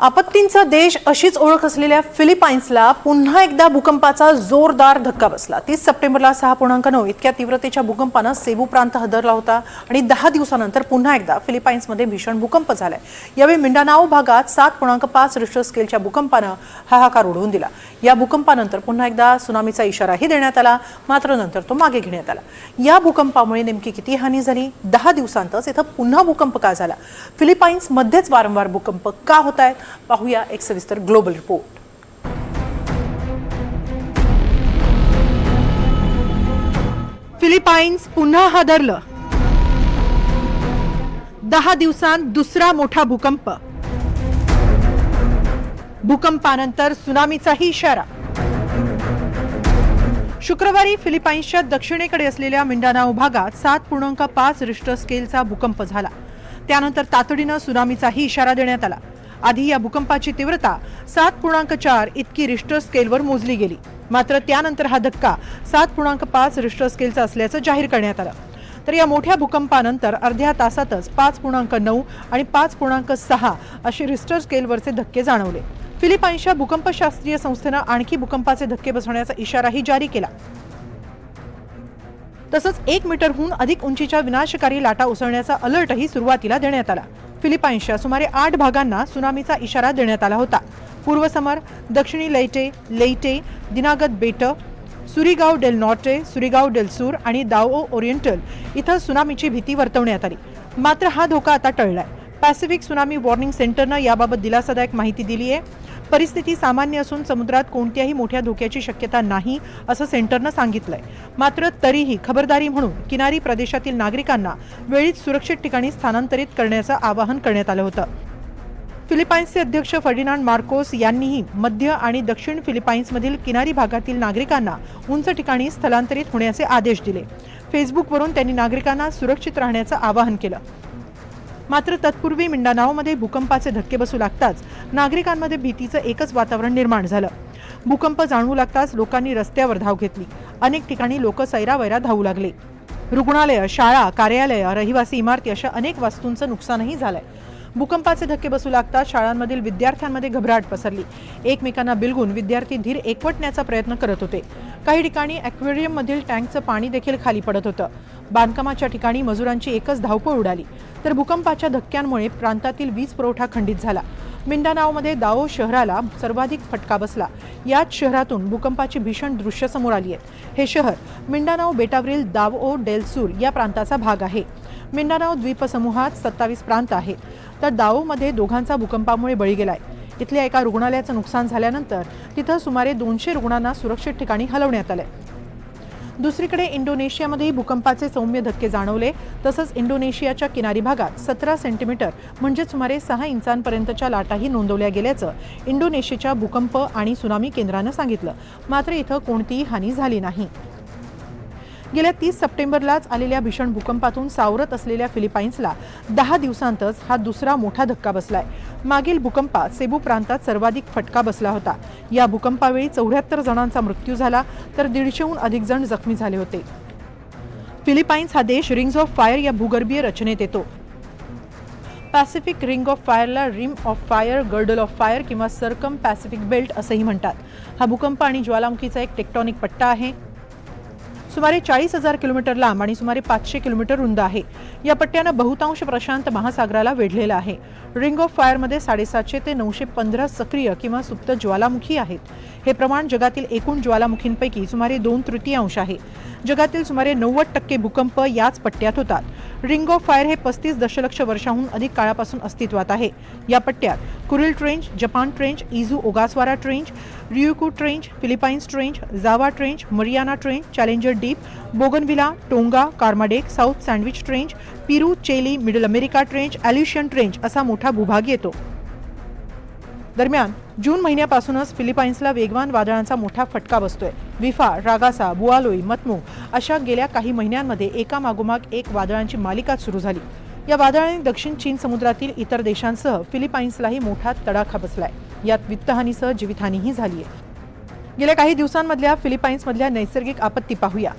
आपत्तींचा देश अशीच ओळख असलेल्या फिलिपाईन्सला पुन्हा एकदा भूकंपाचा जोरदार धक्का बसला. तीस सप्टेंबरला सहा पूर्णांक नऊ इतक्या तीव्रतेच्या भूकंपानं सेबू प्रांत हदरला होता आणि दहा दिवसानंतर पुन्हा एकदा फिलिपाईन्समध्ये भीषण भूकंप झालाय. यावेळी मिंडानाओ भागात सात पूर्णांक पाच रिश्टर स्केलच्या भूकंपानं हाहाकार उडवून दिला. या भूकंपानंतर पुन्हा एकदा सुनामीचा इशाराही देण्यात आला मात्र नंतर तो मागे घेण्यात आला. या भूकंपामुळे नेमकी किती हानी झाली? दहा दिवसांतच इथं पुन्हा भूकंप का झाला? फिलिपाईन्समध्येच वारंवार भूकंप का होत आहेत पाहूया एक सविस्तर ग्लोबल रिपोर्ट फिलिपाईन्स पुन्हा हादरलं. दहा दिवसांत दुसरा मोठा भूकंप. भूकंपानंतर सुनामीचाही इशारा. शुक्रवारी फिलिपाईन्सच्या दक्षिणेकडे असलेल्या मिंडानाओ भागात सात पूर्णांक पाच रिश्टर स्केलचा भूकंप झाला. त्यानंतर तातडीनं सुनामीचाही इशारा देण्यात आला. आधी या भूकंपाची तीव्रता सात पूर्णांक चार इतकी रिश्टर स्केलवर मोजली गेली. मात्र त्यानंतर हा धक्का सात पूर्णांक पाच रिश्टर स्केलचा असल्याचं जाहीर करण्यात आलं. तर या मोठ्या भूकंपानंतर अर्ध्या तासातच पाच पूर्णांक नऊ आणि पाच पूर्णांक सहा असे रिस्टर स्केलवरचे धक्के जाणवले. फिलिपाईन्सच्या भूकंपशास्त्रीय संस्थेनं आणखी भूकंपाचे धक्के बसवण्याचा इशाराही जारी केला. तसंच एक मीटरहून अधिक उंचीच्या विनाशकारी लाटा उसळण्याचा अलर्टही सुरुवातीला देण्यात आला. फिलिपाईन्सच्या सुमारे आठ भागांना सुनामीचा इशारा देण्यात आला होता. पूर्व समर दक्षिणी लैटे लैटे दिनागत बेट Surigao del Norte Surigao del Sur आणि दाओ ओरिएंटल इथं सुनामीची भीती वर्तवण्यात आली. मात्र हा धोका आता टळलाय. पॅसिफिक सुनामी वॉर्निंग सेंटरनं याबाबत दिलासादायक माहिती दिली आहे परिस्थिती सामान्य असून समुद्रात कोणत्याही मोठ्या धोक्याची शक्यता नाही असं सेंटरनं सांगितलंय. मात्र तरीही खबरदारी म्हणून किनारी प्रदेशातील नागरिकांना वेळीच सुरक्षित ठिकाणी स्थानांतरित करण्याचं आवाहन करण्यात आलं होतं. फिलिपाईन्सचे अध्यक्ष फर्डिनांड मार्कोस यांनीही मध्य आणि दक्षिण फिलिपाईन्समधील किनारी भागातील नागरिकांना उंच ठिकाणी स्थलांतरित होण्याचे आदेश दिले. फेसबुकवरून त्यांनी नागरिकांना सुरक्षित राहण्याचं आवाहन केलं. मात्र तत्पूर्वी मिंडानाओमध्ये भूकंपाचे धक्के बसू लागताच नागरिकांमध्ये भीतीचं एकच वातावरण निर्माण झालं. भूकंप जाणवू लागताच लोकांनी रस्त्यावर धाव घेतली. अनेक ठिकाणी लोक सैरावैरा धावू लागले. रुग्णालयं शाळा कार्यालयं रहिवासी इमारती अशा अनेक वास्तूंचं नुकसानही झालंय. भूकंपाचे धक्के बसू लागताच शाळांमधील विद्यार्थ्यांमध्ये घबराट पसरली. एकमेकांना बिलगून विद्यार्थी धीर एकवटण्याचा प्रयत्न करत होते. काही ठिकाणी ॲक्वेरियममधील टँकचं पाणी देखील खाली पडत होतं. बांधकामाच्या ठिकाणी मजुरांची एकच धावपळ उडाली. तर भूकंपाच्या धक्क्यांमुळे प्रांतातील वीज पुरवठा खंडित झाला. मिंडानाओमध्ये दाओ शहराला सर्वाधिक फटका बसला. याच शहरातून भूकंपाची भीषण दृश्य समोर आली आहेत हे शहर मिंडानाओ बेटावरील दावओ डेलसूर या प्रांताचा भाग आहे. मिंडानाओ द्वीपसमूहात सत्तावीस प्रांत आहेत तर दाओमध्ये दोघांचा भूकंपामुळे बळी गेलाय. इथल्या एका रुग्णालयाचं नुकसान झाल्यानंतर तिथं सुमारे दोनशे रुग्णांना सुरक्षित ठिकाणी हलवण्यात आलंय. दुसरीकडे इंडोनेशियामध्येही भूकंपाचे सौम्य धक्के जाणवले. तसंच इंडोनेशियाच्या किनारी भागात सतरा सेंटीमीटर म्हणजे सुमारे सहा इंचांपर्यंतच्या लाटाही नोंदवल्या गेल्याचं इंडोनेशियाच्या भूकंप आणि सुनामी केंद्रानं सांगितलं. मात्र इथं कोणतीही हानी झाली नाही. गेल्या तीस सप्टेंबरलाच आलेल्या भीषण भूकंपातून सावरत असलेल्या फिलिपाईन्सला दहा दिवसांतच हा दुसरा मोठा धक्का बसलाय. मागील भूकंपात सेबू प्रांतात सर्वाधिक फटका बसला होता. या भूकंपावेळी चौऱ्याहत्तर जणांचा मृत्यू झाला तर दीडशेहून अधिक जण जखमी झाले होते. फिलिपाईन्स हा देश रिंग्स ऑफ फायर या भूगर्भीय रचनेत येतो. Pacific ring of फायरला rim of fire girdle of fire किंवा सरकम पॅसिफिक बेल्ट असंही म्हणतात. हा भूकंप आणि ज्वालामुखीचा एक टेक्टॉनिक पट्टा आहे. सुमारे चाळीस हजार किलोमीटर लांब आणि सुमारे पाचशे किलोमीटर रुंद आहे. या पट्ट्यानं बहुतांश प्रशांत महासागराला वेढलेला आहे. रिंग ऑफ फायरमध्ये साडेसातशे ते नऊशे पंधरा सक्रिय किंवा सुप्त ज्वालामुखी आहेत. हे प्रमाण जगातील एकूण ज्वालामुखींपैकी सुमारे दोन तृतीयांश आहे. जगातील सुमारे नव्वद टक्के भूकंप याच पट्ट्यात होतात. रिंग ऑफ फायर हे पस्तीस दशलक्ष वर्षाहून अधिक काळापासून अस्तित्वात आहे. या पट्ट्यात Kuril trench Japan trench Izu Ogasawara trench Ryukyu trench Philippines trench Java trench Mariana trench Challenger Deep Bougainville Tonga Kermadec South Sandwich trench Peru Chile middle America trench Aleutian trench असा मोठा भूभाग येतो. दरम्यान जून महिन्यापासूनच फिलिपाईन्सला वेगवान वादळांचा मोठा फटका बसतोय. विफा रागासा बुआलोई मतमू अशा गेल्या काही महिन्यांमध्ये एका मागोमाग एक वादळांची मालिकाच सुरू झाली. या वादळाने दक्षिण चीन समुद्रातील इतर देशांसह फिलिपाईन्सलाही मोठा तडाखा बसलाय. यात वित्तहानीसह जीवितहानीही झाली आहे गेल्या काही दिवसांमधल्या फिलिपाईन्समधल्या नैसर्गिक आपत्ती पाहूया.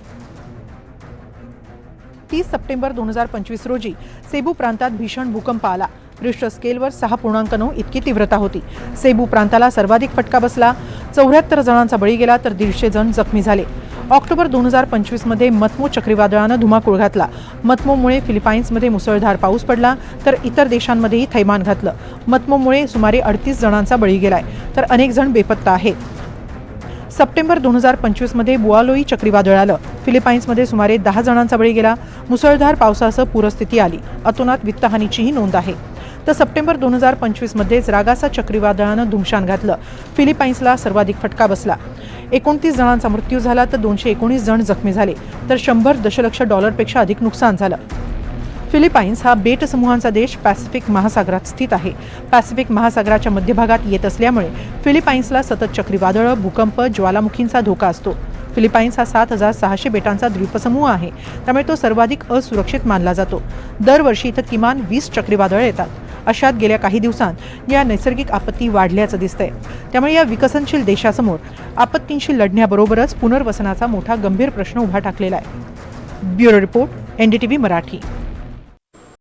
तीस सप्टेंबर दोन हजार पंचवीस रोजी सेबू प्रांतात भीषण भूकंप आला. रिश्टर स्केलवर सहा पूर्णांक नऊ इतकी तीव्रता होती. सेबू प्रांताला सर्वाधिक फटका बसला. चौऱ्याहत्तर जणांचा बळी गेला तर दीडशे जण जखमी झाले. ऑक्टोबर दोन हजार पंचवीसमध्ये मतमो चक्रीवादळानं धुमाकूळ घातला. मतमोमुळे फिलिपाईन्समध्ये मुसळधार पाऊस पडला तर इतर देशांमध्येही थैमान घातलं. मतमोमुळे सुमारे अडतीस जणांचा बळी गेलाय तर अनेक जण बेपत्ता आहेत. सप्टेंबर दोन हजार पंचवीसमध्ये बुआलोई चक्रीवादळ आलं. फिलिपाईन्समध्ये सुमारे दहा जणांचा बळी गेला. मुसळधार पावसासह पूरस्थिती आली. अतोनात वित्तहानीचीही नोंद आहे. तर सप्टेंबर दोन हजार पंचवीसमध्येच रागासा चक्रीवादळानं धुमशान घातलं. फिलिपाईन्सला सर्वाधिक फटका बसला. एकोणतीस जणांचा मृत्यू झाला तर दोनशे एकोणीस जण जखमी झाले तर शंभर दशलक्ष डॉलरपेक्षा अधिक नुकसान झालं. फिलिपाईन्स हा बेट समूहांचा देश पॅसिफिक महासागरात स्थित आहे. पॅसिफिक महासागराच्या मध्यभागात येत असल्यामुळे फिलिपाईन्सला सतत चक्रीवादळं भूकंप ज्वालामुखींचा धोका असतो. फिलिपाईन्स हा सात हजार सहाशे बेटांचा द्वीपसमूह आहे. त्यामुळे तो सर्वाधिक असुरक्षित मानला जातो. दरवर्षी इथं किमान वीस चक्रीवादळं येतात. अशात गेल्या काही दिवसांत या नैसर्गिक आपत्ती वाढल्याचं दिसतंय. त्यामुळे या विकसनशील देशासमोर आपत्तींशी लढण्याबरोबरच पुनर्वसनाचा मोठा गंभीर प्रश्न उभा टाकलेला आहे. Bureau report NDTV Marathi.